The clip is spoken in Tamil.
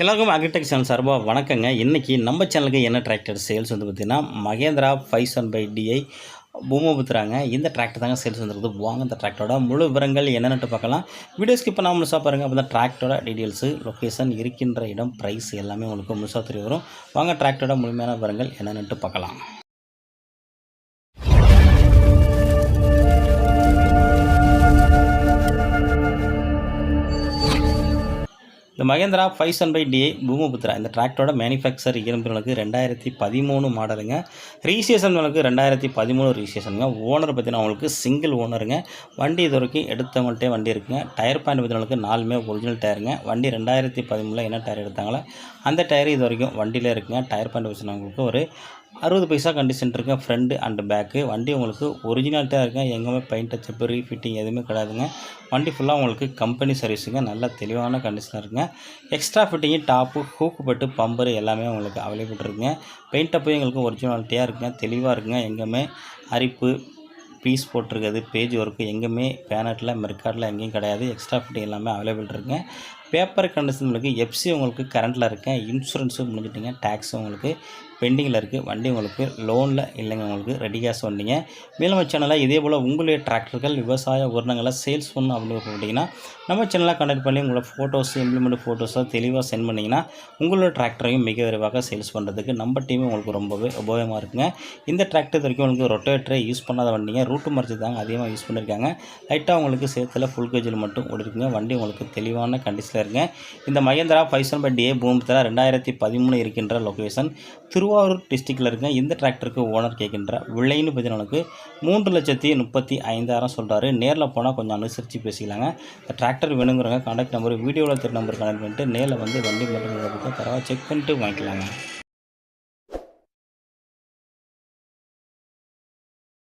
எல்லாருக்கும் அக்ரிடெக் சேனல் சார்பாக வணக்கங்க. இன்றைக்கி நம்ம சேனலுக்கு என்ன டிராக்டர்? சேல்ஸ் வந்து பார்த்திங்கன்னா Mahindra five seven five DI பூமபுத்துறாங்க இந்த டிராக்டர் தாங்க சேல்ஸ் வந்துருக்குது. வாங்க இந்த டிராக்டரோட முழு விவரங்கள் என்னென்னு பார்க்கலாம். வீடியோ ஸ்கிப் பண்ணாமல் முழுசாக பாருங்கள் அப்போ தான் டிராக்டரோட டீட்டெயில்ஸு லொக்கேஷன் இருக்கின்ற இடம் ப்ரைஸ் எல்லாமே உங்களுக்கு முழுசாக தெரிய வரும். வாங்க டிராக்டரோட முழுமையான விவரங்கள் என்னென்னு பார்க்கலாம். இந்த Mahindra five seven five DI Bhoomiputra இந்த டிராக்டரோட மேனுஃபேக்சர் இரும்புகளுக்கு ரெண்டாயிரத்தி பதிமூணு மாடலுங்க ரீசேஷன் ரெண்டாயிரத்தி பதிமூணு ரீசேஷனுங்க ஓனர் பார்த்தீங்கன்னா அவங்களுக்கு சிங்கிள் ஓனருங்க வண்டி இது வரைக்கும் எடுத்தவங்கள்ட்டே வண்டி இருக்குங்க. டயர் பாயிண்ட் பார்த்தீங்கன்னா நாலுமே ஒரிஜினல் டயருங்க வண்டி ரெண்டாயிரத்தி பதிமூணில் என்ன டயர் எடுத்தாங்களோ அந்த டயர் இது வரைக்கும் வண்டியில் இருக்குங்க. டயர் பாயிண்ட் வச்சுனவங்களுக்கு ஒரு அறுபது பைசா கண்டிஷன் இருக்குங்க ஃப்ரண்ட் அண்டு பேக்கு வண்டி உங்களுக்கு ஒரிஜினாலிட்டியாக இருக்குங்க. எங்கேயுமே பெயிண்ட் டச்சப்பு ரீஃபிட்டிங் எதுவுமே கிடையாதுங்க. வண்டி ஃபுல்லாக உங்களுக்கு கம்பெனி சர்வீஸுங்க நல்ல தெளிவான கண்டிஷனாக இருக்குங்க. எக்ஸ்ட்ரா ஃபிட்டிங்கு டாப்பு ஹூக்கு பட்டு பம்பர் எல்லாமே உங்களுக்கு அவைலபிள் இருக்குங்க. பெயிண்ட் டப்பு எங்களுக்கு ஒரிஜினாலிட்டியாக இருக்குங்க. தெளிவாக இருக்குங்க. எங்கேயுமே அரிப்பு பீஸ் போட்டிருக்கிறது பேஜ் ஒர்க்கு எங்கேயுமே பேனட்டில் மெர்காட்டில் எங்கேயும் கிடையாது. எக்ஸ்ட்ரா ஃபிட்டிங் எல்லாமே அவைலபிள் இருக்குங்க. பேப்பர் கண்டிஷன் உங்களுக்கு எஃப்சி உங்களுக்கு கரண்ட்டில் இருக்கேன் இன்சூரன்ஸும் முடிஞ்சிட்டிங்க. டேக்ஸும் உங்களுக்கு பெண்டிங்கில் இருக்குது வண்டி உங்களுக்கு லோனில் இல்லைங்க உங்களுக்கு ரெடி கேஷ் வண்டிங்க. மேலும் சேனலில் இதே போல் உங்களுடைய டிராக்டர்கள் விவசாய உரணங்களை சேல்ஸ் பண்ணணும் அப்படின்னு போட்டிங்கன்னா நம்ம சேனலில் கண்டக்ட் பண்ணி உங்களோட ஃபோட்டோஸ் இம்ப்ளிமெண்ட் ஃபோட்டோஸை தெளிவாக சென்ட் பண்ணிங்கன்னா உங்களோட டிராக்டரையும் மிக விரைவாக சேல்ஸ் பண்ணுறதுக்கு நம்ம டீமும் உங்களுக்கு ரொம்பவே உபயோகமாக இருக்குங்க. இந்த டிராக்டர் இது வரைக்கும் உங்களுக்கு ரொட்டேட்டரை யூஸ் பண்ணாத வண்டிங்க. ரூட்டு மறைச்சி தாங்க அதிகமாக யூஸ் பண்ணியிருக்காங்க லைட்டாக உங்களுக்கு சேர்த்துல ஃபுல் கேஜில் மட்டும் ஓடிருக்குங்க. வண்டி உங்களுக்கு தெளிவான கண்டிஷனில் இருங்க இந்த மகேந்திரா ஃபைவ் செவன் பை டிஏ பூமத்தில் ரெண்டாயிரத்தி பதிமூணு இருக்கின்ற லொக்கேஷன் திருவாரூர் டிஸ்ட்ரிக்டில் இருக்க இந்த டிராக்டருக்கு ஓனர் கேட்கின்ற விலைன்னு பார்த்தீங்கன்னா மூன்று லட்சத்தி முப்பத்தி ஐந்தாயிரம் சொல்கிறாரு நேரில் போனால் கொஞ்சம் அனுசரித்து பேசிக்கலாங்க. இந்த டிராக்டர் வேணுங்கிறவங்க கான்டாக்ட் நம்பர் வீடியோவில் திரு நம்பர் கனெக்ட் பண்ணிட்டு நேரில் வந்து வண்டி மட்டும் தரவா செக் பண்ணிட்டு வாங்கிக்கலாங்க.